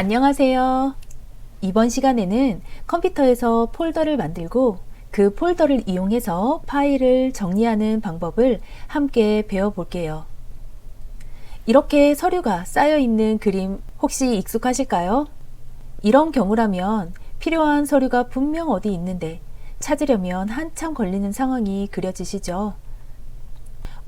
안녕하세요. 이번 시간에는 컴퓨터에서 폴더를 만들고 그 폴더를 이용해서 파일을 정리하는 방법을 함께 배워볼게요. 이렇게 서류가 쌓여 있는 그림 혹시 익숙하실까요? 이런 경우라면 필요한 서류가 분명 어디 있는데 찾으려면 한참 걸리는 상황이 그려지시죠?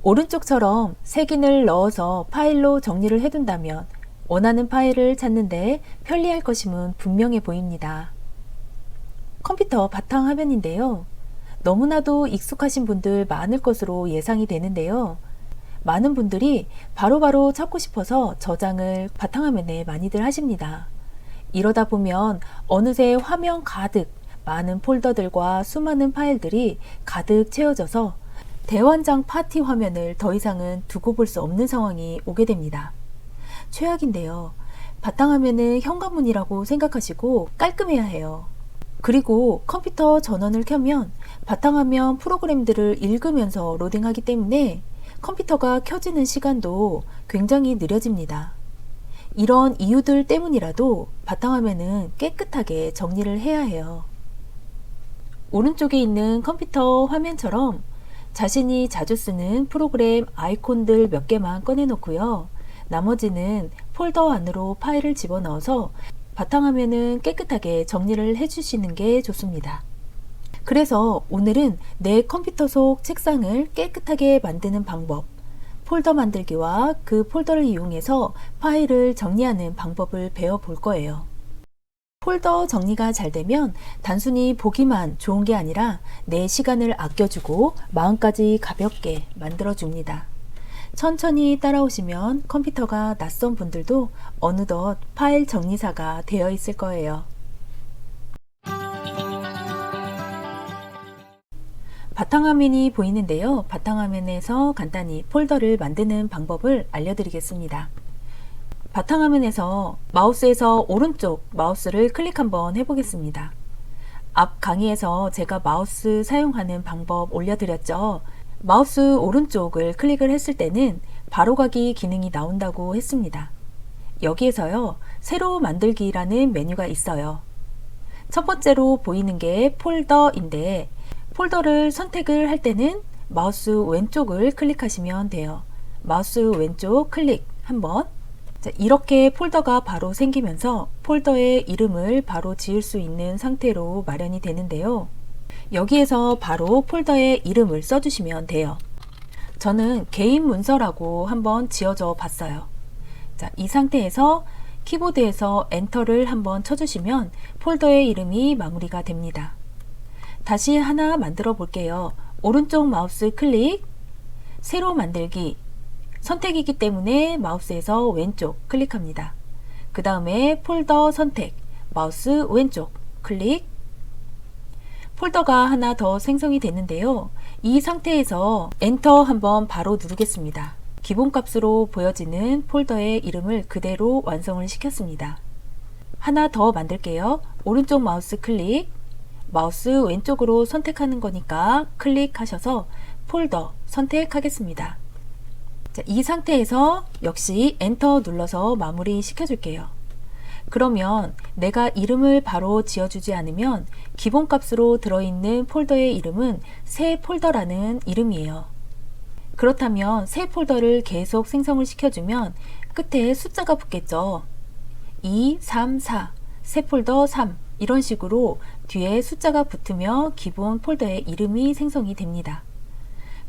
오른쪽처럼 색인을 넣어서 파일로 정리를 해둔다면 원하는 파일을 찾는데 편리할 것임은 분명해 보입니다. 컴퓨터 바탕 화면인데요. 너무나도 익숙하신 분들 많을 것으로 예상이 되는데요. 많은 분들이 바로바로 찾고 싶어서 저장을 바탕화면에 많이들 하십니다. 이러다 보면 어느새 화면 가득 많은 폴더들과 수많은 파일들이 가득 채워져서 대환장 파티 화면을 더 이상은 두고 볼 수 없는 상황이 오게 됩니다. 최악인데요. 바탕화면은 현관문이라고 생각하시고 깔끔해야 해요. 그리고 컴퓨터 전원을 켜면 바탕화면 프로그램들을 읽으면서 로딩하기 때문에 컴퓨터가 켜지는 시간도 굉장히 느려집니다. 이런 이유들 때문이라도 바탕화면은 깨끗하게 정리를 해야 해요. 오른쪽에 있는 컴퓨터 화면처럼 자신이 자주 쓰는 프로그램 아이콘들 몇 개만 꺼내놓고요. 나머지는 폴더 안으로 파일을 집어넣어서 바탕화면은 깨끗하게 정리를 해주시는 게 좋습니다. 그래서 오늘은 내 컴퓨터 속 책상을 깨끗하게 만드는 방법, 폴더 만들기와 그 폴더를 이용해서 파일을 정리하는 방법을 배워볼 거예요. 폴더 정리가 잘 되면 단순히 보기만 좋은 게 아니라 내 시간을 아껴주고 마음까지 가볍게 만들어줍니다. 천천히 따라오시면 컴퓨터가 낯선 분들도 어느덧 파일 정리사가 되어 있을 거예요. 바탕화면이 보이는데요. 바탕화면에서 간단히 폴더를 만드는 방법을 알려드리겠습니다. 바탕화면에서 마우스에서 오른쪽 마우스를 클릭 한번 해보겠습니다. 앞 강의에서 제가 마우스 사용하는 방법 올려드렸죠. 마우스 오른쪽을 클릭을 했을 때는 바로가기 기능이 나온다고 했습니다. 여기에서요, 새로 만들기라는 메뉴가 있어요. 첫 번째로 보이는 게 폴더인데, 폴더를 선택을 할 때는 마우스 왼쪽을 클릭하시면 돼요. 마우스 왼쪽 클릭 한번. 자, 이렇게 폴더가 바로 생기면서 폴더의 이름을 바로 지을 수 있는 상태로 마련이 되는데요. 여기에서 바로 폴더의 이름을 써주시면 돼요. 저는 개인 문서라고 한번 지어줘 봤어요. 자, 이 상태에서 키보드에서 엔터를 한번 쳐주시면 폴더의 이름이 마무리가 됩니다. 다시 하나 만들어 볼게요. 오른쪽 마우스 클릭, 새로 만들기, 선택이기 때문에 마우스에서 왼쪽 클릭합니다. 그 다음에 폴더 선택, 마우스 왼쪽 클릭, 폴더가 하나 더 생성이 됐는데요. 이 상태에서 엔터 한번 바로 누르겠습니다. 기본값으로 보여지는 폴더의 이름을 그대로 완성을 시켰습니다. 하나 더 만들게요. 오른쪽 마우스 클릭, 마우스 왼쪽으로 선택하는 거니까 클릭하셔서 폴더 선택하겠습니다. 자, 이 상태에서 역시 엔터 눌러서 마무리 시켜줄게요. 그러면 내가 이름을 바로 지어주지 않으면 기본값으로 들어있는 폴더의 이름은 새 폴더라는 이름이에요. 그렇다면 새 폴더를 계속 생성을 시켜주면 끝에 숫자가 붙겠죠. 2, 3, 4, 새 폴더 3 이런 식으로 뒤에 숫자가 붙으며 기본 폴더의 이름이 생성이 됩니다.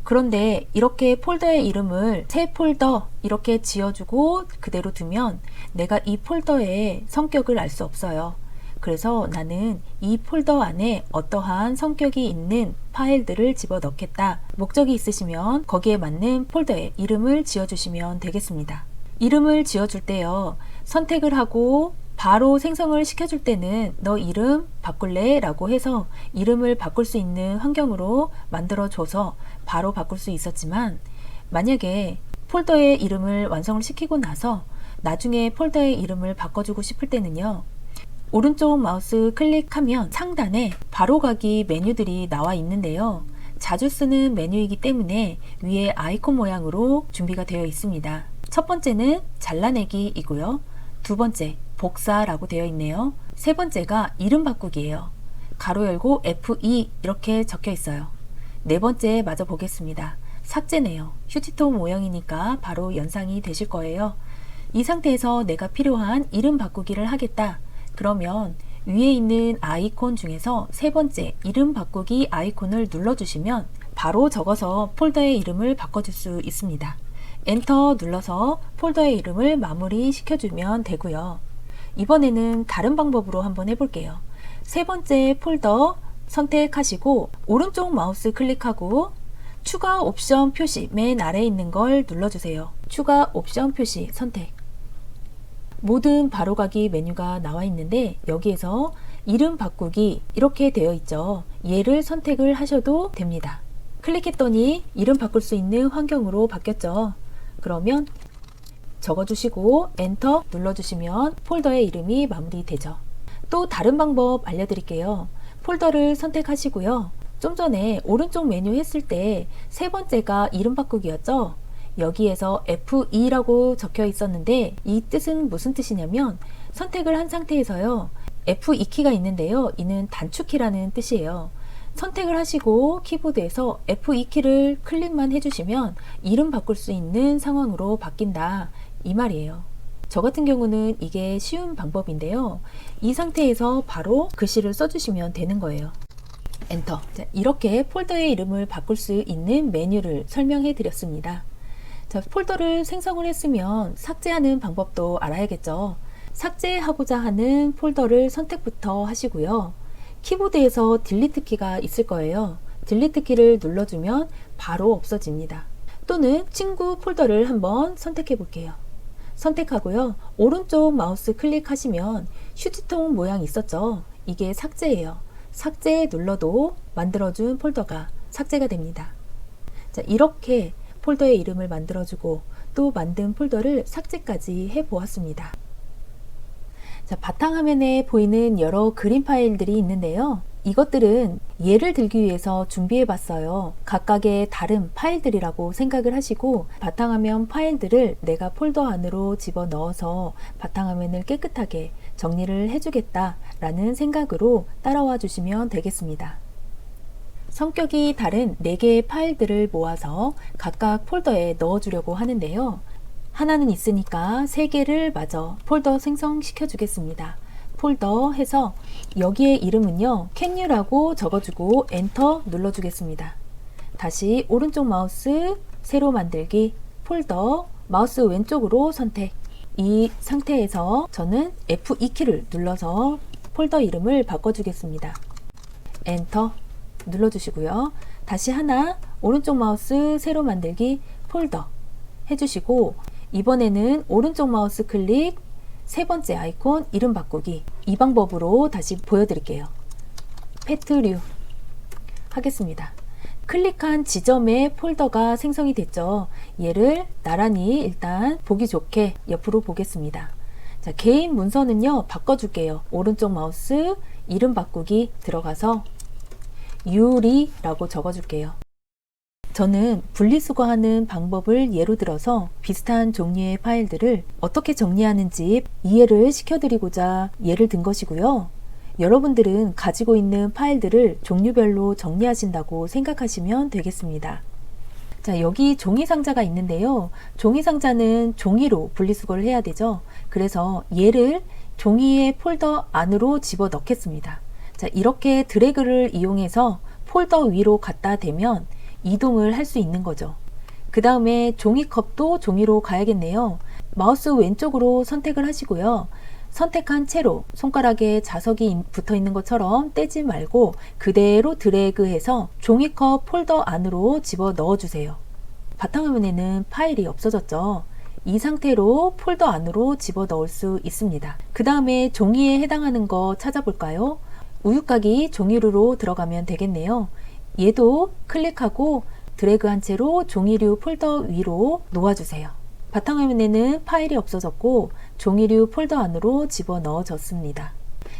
그런데 이렇게 폴더의 이름을 새 폴더 이렇게 지어주고 그대로 두면 내가 이 폴더의 성격을 알 수 없어요. 그래서 나는 이 폴더 안에 어떠한 성격이 있는 파일들을 집어 넣겠다. 목적이 있으시면 거기에 맞는 폴더의 이름을 지어주시면 되겠습니다. 이름을 지어줄 때요. 선택을 하고 바로 생성을 시켜줄 때는 너 이름 바꿀래? 라고 해서 이름을 바꿀 수 있는 환경으로 만들어줘서 바로 바꿀 수 있었지만 만약에 폴더의 이름을 완성을 시키고 나서 나중에 폴더의 이름을 바꿔주고 싶을 때는요. 오른쪽 마우스 클릭하면 상단에 바로가기 메뉴들이 나와 있는데요. 자주 쓰는 메뉴이기 때문에 위에 아이콘 모양으로 준비가 되어 있습니다. 첫 번째는 잘라내기이고요. 두 번째 복사라고 되어 있네요. 세 번째가 이름 바꾸기예요. 가로 열고 F2 이렇게 적혀 있어요. 네 번째 마저 보겠습니다. 삭제네요. 휴지통 모양이니까 바로 연상이 되실 거예요. 이 상태에서 내가 필요한 이름 바꾸기를 하겠다. 그러면 위에 있는 아이콘 중에서 세 번째 이름 바꾸기 아이콘을 눌러주시면 바로 적어서 폴더의 이름을 바꿔줄 수 있습니다. 엔터 눌러서 폴더의 이름을 마무리 시켜주면 되고요. 이번에는 다른 방법으로 한번 해볼게요. 세 번째 폴더 선택하시고 오른쪽 마우스 클릭하고 추가 옵션 표시 맨 아래에 있는 걸 눌러주세요. 추가 옵션 표시 선택. 모든 바로가기 메뉴가 나와 있는데 여기에서 이름 바꾸기 이렇게 되어 있죠. 얘를 선택을 하셔도 됩니다. 클릭했더니 이름 바꿀 수 있는 환경으로 바뀌었죠. 그러면 적어주시고 엔터 눌러주시면 폴더의 이름이 마무리되죠. 또 다른 방법 알려드릴게요. 폴더를 선택하시고요. 좀 전에 오른쪽 메뉴 했을 때 세 번째가 이름 바꾸기였죠. 여기에서 F2라고 적혀 있었는데 이 뜻은 무슨 뜻이냐면 선택을 한 상태에서요. F2 키가 있는데요. 이는 단축키라는 뜻이에요. 선택을 하시고 키보드에서 F2 키를 클릭만 해주시면 이름 바꿀 수 있는 상황으로 바뀐다. 이 말이에요. 저 같은 경우는 이게 쉬운 방법인데요. 이 상태에서 바로 글씨를 써주시면 되는 거예요. 엔터. 자, 이렇게 폴더의 이름을 바꿀 수 있는 메뉴를 설명해 드렸습니다. 자, 폴더를 생성을 했으면 삭제하는 방법도 알아야겠죠. 삭제하고자 하는 폴더를 선택부터 하시고요. 키보드에서 딜리트 키가 있을 거예요. 딜리트 키를 눌러주면 바로 없어집니다. 또는 친구 폴더를 한번 선택해 볼게요. 선택하고요. 오른쪽 마우스 클릭하시면 휴지통 모양 있었죠? 이게 삭제예요. 삭제 눌러도 만들어준 폴더가 삭제가 됩니다. 자, 이렇게 폴더의 이름을 만들어주고 또 만든 폴더를 삭제까지 해 보았습니다. 자, 바탕화면에 보이는 여러 그림 파일들이 있는데요. 이것들은 예를 들기 위해서 준비해 봤어요. 각각의 다른 파일들이라고 생각을 하시고 바탕화면 파일들을 내가 폴더 안으로 집어 넣어서 바탕화면을 깨끗하게 정리를 해주겠다 라는 생각으로 따라와 주시면 되겠습니다. 성격이 다른 4개의 파일들을 모아서 각각 폴더에 넣어주려고 하는데요. 하나는 있으니까 3개를 마저 폴더 생성시켜 주겠습니다. 폴더 해서 여기에 이름은요, 캔유라고 적어주고 엔터 눌러주겠습니다. 다시 오른쪽 마우스 새로 만들기 폴더 마우스 왼쪽으로 선택. 이 상태에서 저는 F2키를 눌러서 폴더 이름을 바꿔주겠습니다. 엔터 눌러주시고요. 다시 하나 오른쪽 마우스 새로 만들기 폴더 해주시고 이번에는 오른쪽 마우스 클릭 세 번째 아이콘 이름 바꾸기 이 방법으로 다시 보여드릴게요. 페트류 하겠습니다. 클릭한 지점에 폴더가 생성이 됐죠. 얘를 나란히 일단 보기 좋게 옆으로 보겠습니다. 자, 개인 문서는요, 바꿔줄게요. 오른쪽 마우스 이름 바꾸기 들어가서 유리라고 적어줄게요. 저는 분리수거하는 방법을 예로 들어서 비슷한 종류의 파일들을 어떻게 정리하는지 이해를 시켜드리고자 예를 든 것이고요. 여러분들은 가지고 있는 파일들을 종류별로 정리하신다고 생각하시면 되겠습니다. 자, 여기 종이 상자가 있는데요. 종이 상자는 종이로 분리수거를 해야 되죠. 그래서 얘를 종이의 폴더 안으로 집어 넣겠습니다. 자, 이렇게 드래그를 이용해서 폴더 위로 갖다 대면 이동을 할 수 있는 거죠. 그 다음에 종이컵도 종이로 가야겠네요. 마우스 왼쪽으로 선택을 하시고요. 선택한 채로 손가락에 자석이 붙어 있는 것처럼 떼지 말고 그대로 드래그해서 종이컵 폴더 안으로 집어 넣어 주세요. 바탕화면에는 파일이 없어졌죠. 이 상태로 폴더 안으로 집어 넣을 수 있습니다. 그 다음에 종이에 해당하는 거 찾아볼까요? 우유곽이 종이류로 들어가면 되겠네요. 얘도 클릭하고 드래그한 채로 종이류 폴더 위로 놓아주세요. 바탕화면에는 파일이 없어졌고 종이류 폴더 안으로 집어 넣어졌습니다.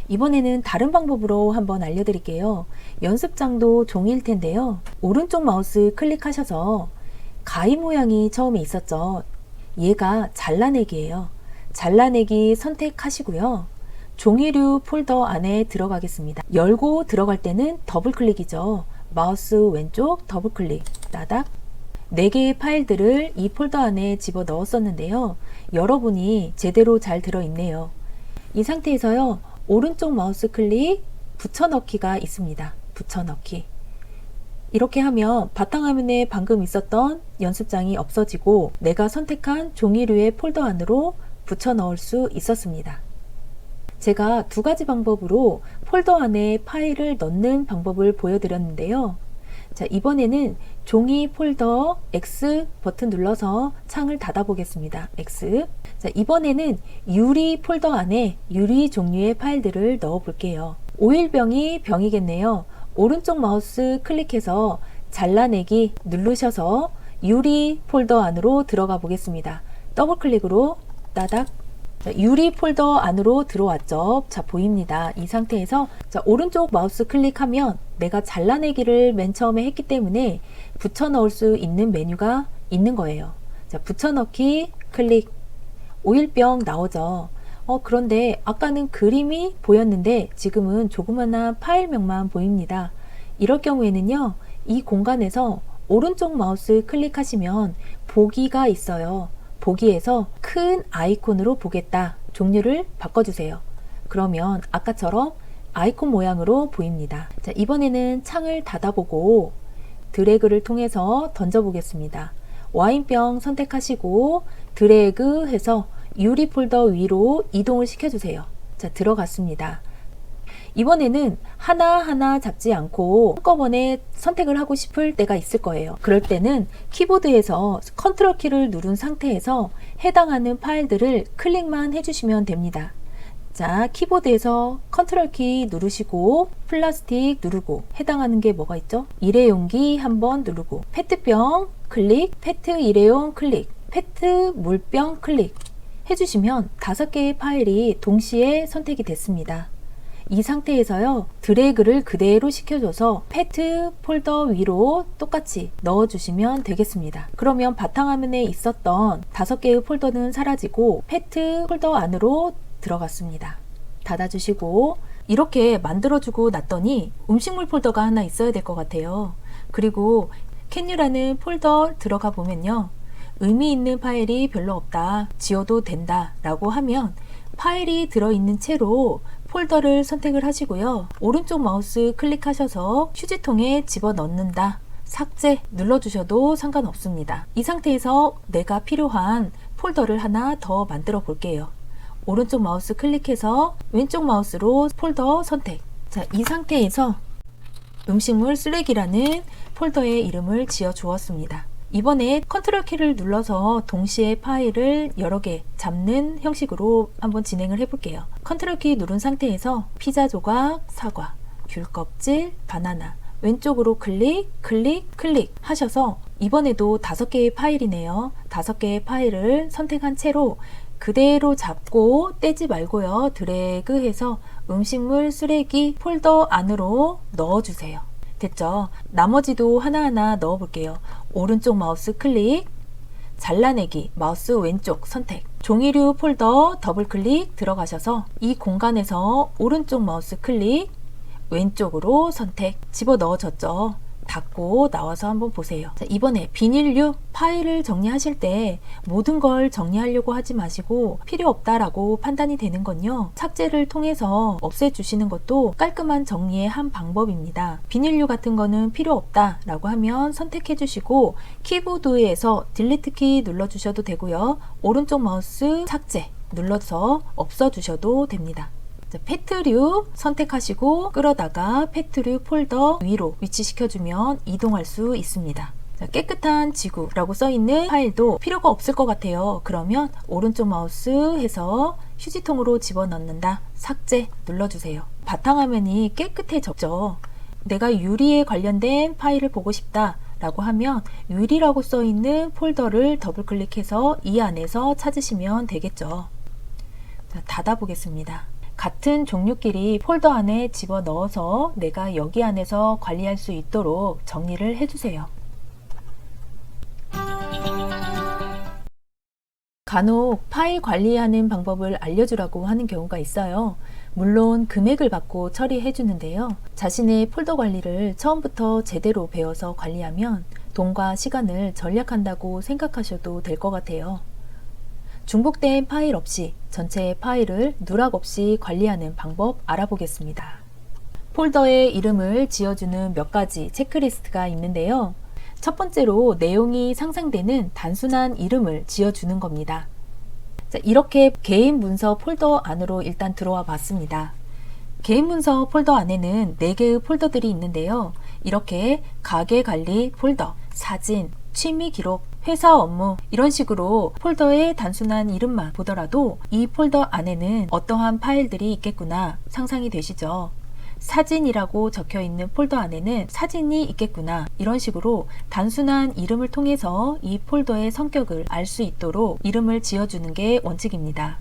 이번에는 다른 방법으로 한번 알려드릴게요. 연습장도 종이일 텐데요. 오른쪽 마우스 클릭하셔서 가위 모양이 처음에 있었죠. 얘가 잘라내기예요. 잘라내기 선택하시고요. 종이류 폴더 안에 들어가겠습니다. 열고 들어갈 때는 더블 클릭이죠. 마우스 왼쪽 더블 클릭 따닥 4개의 파일들을 이 폴더 안에 집어 넣었었는데요. 여러분이 제대로 잘 들어있네요. 이 상태에서요. 오른쪽 마우스 클릭 붙여넣기가 있습니다. 붙여넣기. 이렇게 하면 바탕화면에 방금 있었던 연습장이 없어지고 내가 선택한 종이류의 폴더 안으로 붙여 넣을 수 있었습니다. 제가 두 가지 방법으로 폴더 안에 파일을 넣는 방법을 보여드렸는데요. 자, 이번에는 종이 폴더 X 버튼 눌러서 창을 닫아 보겠습니다. X. 자, 이번에는 유리 폴더 안에 유리 종류의 파일들을 넣어 볼게요. 오일병이 병이겠네요. 오른쪽 마우스 클릭해서 잘라내기 누르셔서 유리 폴더 안으로 들어가 보겠습니다. 더블 클릭으로 따닥 자, 유리 폴더 안으로 들어왔죠. 자, 보입니다. 이 상태에서 자, 오른쪽 마우스 클릭하면 내가 잘라내기를 맨 처음에 했기 때문에 붙여 넣을 수 있는 메뉴가 있는 거예요. 자, 붙여 넣기 클릭. 오일병 나오죠. 어, 그런데 아까는 그림이 보였는데 지금은 조그마한 파일명만 보입니다. 이럴 경우에는요, 이 공간에서 오른쪽 마우스 클릭하시면 보기가 있어요. 보기에서 큰 아이콘으로 보겠다. 종류를 바꿔주세요. 그러면 아까처럼 아이콘 모양으로 보입니다. 자, 이번에는 창을 닫아보고 드래그를 통해서 던져보겠습니다. 와인병 선택하시고 드래그 해서 유리 폴더 위로 이동을 시켜주세요. 자, 들어갔습니다. 이번에는 하나하나 잡지 않고 한꺼번에 선택을 하고 싶을 때가 있을 거예요. 그럴 때는 키보드에서 컨트롤 키를 누른 상태에서 해당하는 파일들을 클릭만 해주시면 됩니다. 자, 키보드에서 컨트롤 키 누르시고 플라스틱 누르고 해당하는 게 뭐가 있죠? 일회용기 한번 누르고 페트병 클릭, 페트 일회용 클릭, 페트 물병 클릭 해주시면 다섯 개의 파일이 동시에 선택이 됐습니다. 이 상태에서요 드래그를 그대로 시켜줘서 페트 폴더 위로 똑같이 넣어주시면 되겠습니다. 그러면 바탕화면에 있었던 다섯 개의 폴더는 사라지고 페트 폴더 안으로 들어갔습니다. 닫아주시고 이렇게 만들어주고 났더니 음식물 폴더가 하나 있어야 될 것 같아요. 그리고 캔유라는 폴더 들어가 보면요. 의미 있는 파일이 별로 없다. 지워도 된다. 라고 하면 파일이 들어있는 채로 폴더를 선택을 하시고요. 오른쪽 마우스 클릭하셔서 휴지통에 집어 넣는다. 삭제 눌러주셔도 상관없습니다. 이 상태에서 내가 필요한 폴더를 하나 더 만들어 볼게요. 오른쪽 마우스 클릭해서 왼쪽 마우스로 폴더 선택. 자, 이 상태에서 음식물 쓰레기라는 폴더의 이름을 지어 주었습니다. 이번에 컨트롤 키를 눌러서 동시에 파일을 여러 개 잡는 형식으로 한번 진행을 해볼게요. 컨트롤 키 누른 상태에서 피자 조각, 사과, 귤 껍질, 바나나 왼쪽으로 클릭, 클릭, 클릭 하셔서 이번에도 다섯 개의 파일이네요. 다섯 개의 파일을 선택한 채로 그대로 잡고 떼지 말고요. 드래그 해서 음식물 쓰레기 폴더 안으로 넣어주세요. 됐죠? 나머지도 하나하나 넣어 볼게요. 오른쪽 마우스 클릭, 잘라내기 마우스 왼쪽 선택, 종이류 폴더 더블 클릭 들어가셔서 이 공간에서 오른쪽 마우스 클릭, 왼쪽으로 선택 집어 넣어졌죠. 닫고 나와서 한번 보세요. 자, 이번에 비닐류 파일을 정리하실 때 모든 걸 정리하려고 하지 마시고 필요 없다라고 판단이 되는 건요. 삭제를 통해서 없애주시는 것도 깔끔한 정리의 한 방법입니다. 비닐류 같은 거는 필요 없다라고 하면 선택해 주시고 키보드에서 딜리트 키 눌러 주셔도 되고요. 오른쪽 마우스 삭제 눌러서 없어 주셔도 됩니다. 자, 페트류 선택하시고 끌어다가 페트류 폴더 위로 위치시켜주면 이동할 수 있습니다. 자, 깨끗한 지구라고 써있는 파일도 필요가 없을 것 같아요. 그러면 오른쪽 마우스 해서 휴지통으로 집어넣는다. 삭제 눌러주세요. 바탕화면이 깨끗해졌죠. 내가 유리에 관련된 파일을 보고 싶다. 라고 하면 유리라고 써 있는 폴더를 더블 클릭해서 이 안에서 찾으시면 되겠죠. 자, 닫아 보겠습니다. 같은 종류끼리 폴더 안에 집어 넣어서 내가 여기 안에서 관리할 수 있도록 정리를 해주세요. 간혹 파일 관리하는 방법을 알려주라고 하는 경우가 있어요. 물론 금액을 받고 처리해 주는데요. 자신의 폴더 관리를 처음부터 제대로 배워서 관리하면 돈과 시간을 절약한다고 생각하셔도 될 것 같아요. 중복된 파일 없이 전체 파일을 누락 없이 관리하는 방법 알아보겠습니다. 폴더에 이름을 지어주는 몇 가지 체크리스트가 있는데요. 첫 번째로 내용이 상상되는 단순한 이름을 지어주는 겁니다. 자, 이렇게 개인 문서 폴더 안으로 일단 들어와 봤습니다. 개인 문서 폴더 안에는 4개의 폴더들이 있는데요. 이렇게 가게 관리 폴더, 사진, 취미 기록, 회사 업무 이런 식으로 폴더의 단순한 이름만 보더라도 이 폴더 안에는 어떠한 파일들이 있겠구나 상상이 되시죠. 사진이라고 적혀 있는 폴더 안에는 사진이 있겠구나. 이런 식으로 단순한 이름을 통해서 이 폴더의 성격을 알 수 있도록 이름을 지어주는 게 원칙입니다.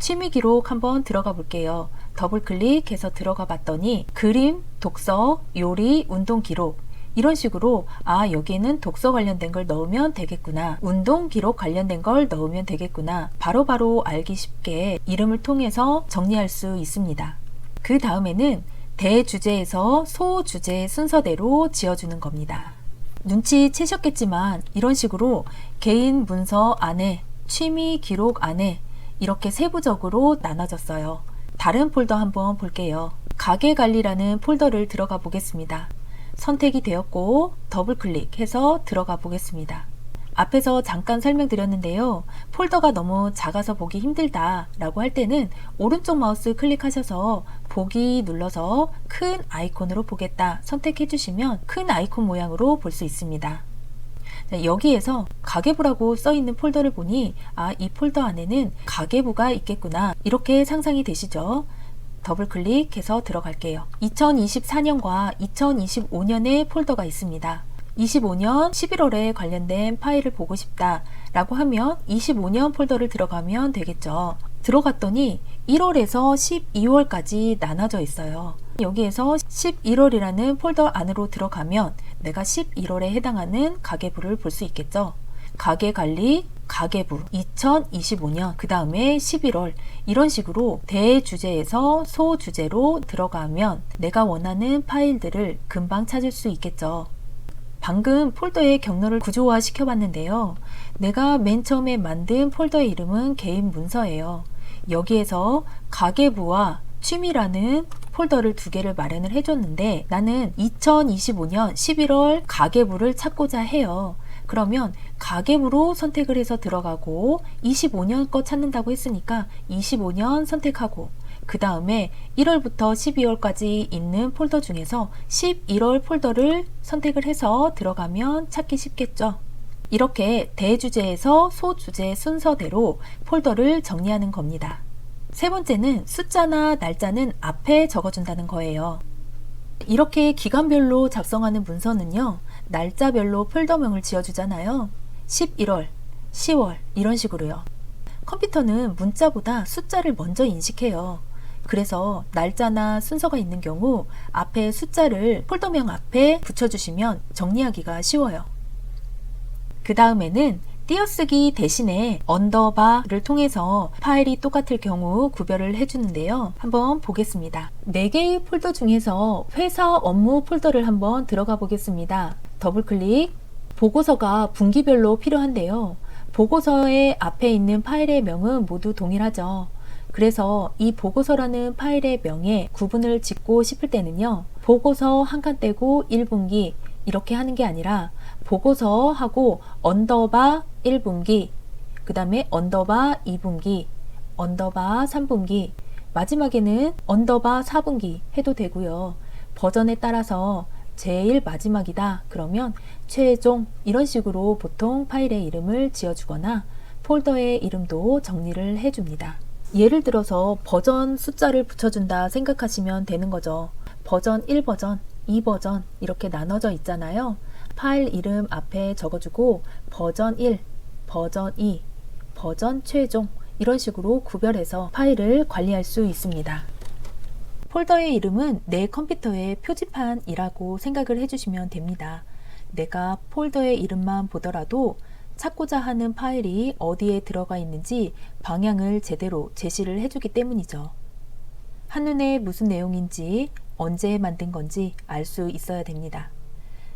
취미 기록 한번 들어가 볼게요. 더블 클릭해서 들어가 봤더니 그림, 독서, 요리, 운동 기록 이런 식으로 아 여기에는 독서 관련된 걸 넣으면 되겠구나 운동 기록 관련된 걸 넣으면 되겠구나 바로바로 바로 알기 쉽게 이름을 통해서 정리할 수 있습니다. 그 다음에는 대주제에서 소주제 순서대로 지어주는 겁니다. 눈치채셨겠지만 이런 식으로 개인 문서 안에 취미 기록 안에 이렇게 세부적으로 나눠졌어요. 다른 폴더 한번 볼게요. 가게 관리라는 폴더를 들어가 보겠습니다. 선택이 되었고 더블 클릭해서 들어가 보겠습니다. 앞에서 잠깐 설명드렸는데요. 폴더가 너무 작아서 보기 힘들다 라고 할 때는 오른쪽 마우스 클릭하셔서 보기 눌러서 큰 아이콘으로 보겠다 선택해 주시면 큰 아이콘 모양으로 볼 수 있습니다. 여기에서 가계부라고 써 있는 폴더를 보니 아, 이 폴더 안에는 가계부가 있겠구나. 이렇게 상상이 되시죠? 더블 클릭해서 들어갈게요. 2024년과 2025년의 폴더가 있습니다. 25년 11월에 관련된 파일을 보고 싶다 라고 하면 25년 폴더를 들어가면 되겠죠. 들어갔더니 1월에서 12월까지 나눠져 있어요. 여기에서 11월이라는 폴더 안으로 들어가면 내가 11월에 해당하는 가계부를 볼 수 있겠죠. 가계 관리, 가계부 2025년 그 다음에 11월 이런 식으로 대주제에서 소주제로 들어가면 내가 원하는 파일들을 금방 찾을 수 있겠죠. 방금 폴더의 경로를 구조화 시켜봤는데요. 내가 맨 처음에 만든 폴더의 이름은 개인 문서예요. 여기에서 가계부와 취미라는 폴더를 두 개를 마련을 해줬는데 나는 2025년 11월 가계부를 찾고자 해요. 그러면 가계부로 선택을 해서 들어가고 25년 거 찾는다고 했으니까 25년 선택하고 그 다음에 1월부터 12월까지 있는 폴더 중에서 11월 폴더를 선택을 해서 들어가면 찾기 쉽겠죠. 이렇게 대주제에서 소주제 순서대로 폴더를 정리하는 겁니다. 세 번째는 숫자나 날짜는 앞에 적어준다는 거예요. 이렇게 기간별로 작성하는 문서는요, 날짜별로 폴더명을 지어주잖아요. 11월, 10월, 이런 식으로요. 컴퓨터는 문자보다 숫자를 먼저 인식해요. 그래서 날짜나 순서가 있는 경우 앞에 숫자를 폴더명 앞에 붙여주시면 정리하기가 쉬워요. 그 다음에는 띄어쓰기 대신에 언더바를 통해서 파일이 똑같을 경우 구별을 해주는데요. 한번 보겠습니다. 4개의 폴더 중에서 회사 업무 폴더를 한번 들어가 보겠습니다. 더블 클릭. 보고서가 분기별로 필요한데요. 보고서의 앞에 있는 파일의 명은 모두 동일하죠. 그래서 이 보고서라는 파일의 명에 구분을 짓고 싶을 때는요. 보고서 한 칸 떼고 1분기 이렇게 하는 게 아니라 보고서 하고 언더바 1분기 그 다음에 언더바 2분기 언더바 3분기 마지막에는 언더바 4분기 해도 되고요. 버전에 따라서 제일 마지막이다 그러면 최종 이런 식으로 보통 파일의 이름을 지어주거나 폴더의 이름도 정리를 해줍니다. 예를 들어서 버전 숫자를 붙여준다 생각하시면 되는 거죠. 버전 1버전, 2버전 이렇게 나눠져 있잖아요. 파일 이름 앞에 적어주고 버전 1, 버전 2, 버전 최종 이런 식으로 구별해서 파일을 관리할 수 있습니다. 폴더의 이름은 내 컴퓨터의 표지판이라고 생각을 해주시면 됩니다. 내가 폴더의 이름만 보더라도 찾고자 하는 파일이 어디에 들어가 있는지 방향을 제대로 제시를 해주기 때문이죠. 한눈에 무슨 내용인지 언제 만든 건지 알 수 있어야 됩니다.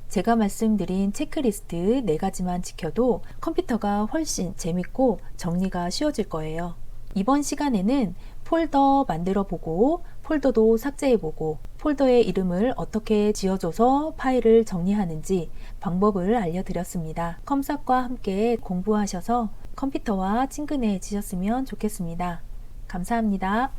제가 말씀드린 체크리스트 네 가지만 지켜도 컴퓨터가 훨씬 재밌고 정리가 쉬워질 거예요. 이번 시간에는 폴더 만들어 보고 폴더도 삭제해 보고 폴더의 이름을 어떻게 지어줘서 파일을 정리하는지 방법을 알려드렸습니다. 컴삭과 함께 공부하셔서 컴퓨터와 친근해지셨으면 좋겠습니다. 감사합니다.